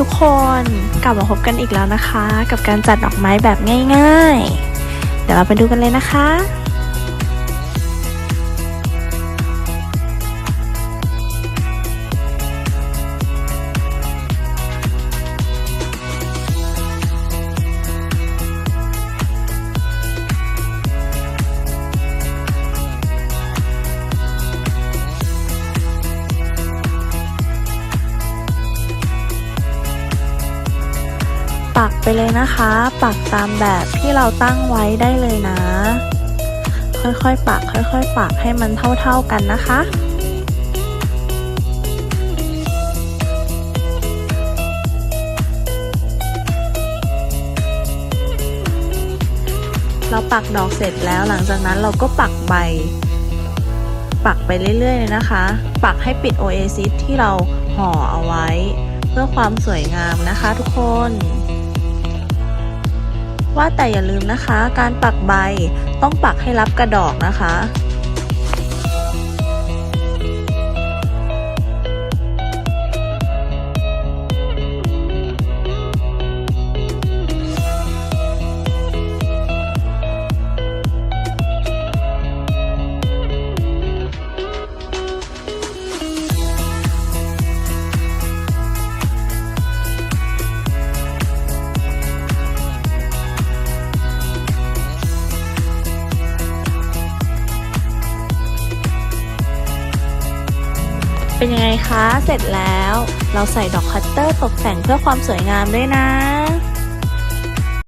ทุกคนกลับมาพบกันอีกแล้วนะคะ กับการจัดดอกไม้แบบง่าย ๆ เดี๋ยวเราไปดูกันเลยนะคะ ปักไปเลยนะคะ ปักตามแบบที่เราตั้งไว้ได้เลยนะ ค่อยๆปักค่อยๆ ปักให้มันเท่าๆกันนะคะเราปักดอกเสร็จแล้วหลังจากนั้นเราก็ปักใบ ปักไปเรื่อยๆเลยนะคะ ปักให้ปิดโอเอซิสที่เราห่อเอาไว้ เพื่อความสวยงามนะคะทุกคน ว่าแต่อย่าลืมนะคะ การปักใบต้องปักให้รับกระดอกนะคะ เป็นยังไงคะ เสร็จแล้ว เราใส่ดอกคัตเตอร์ตกแต่งเพื่อความสวยงามด้วยนะ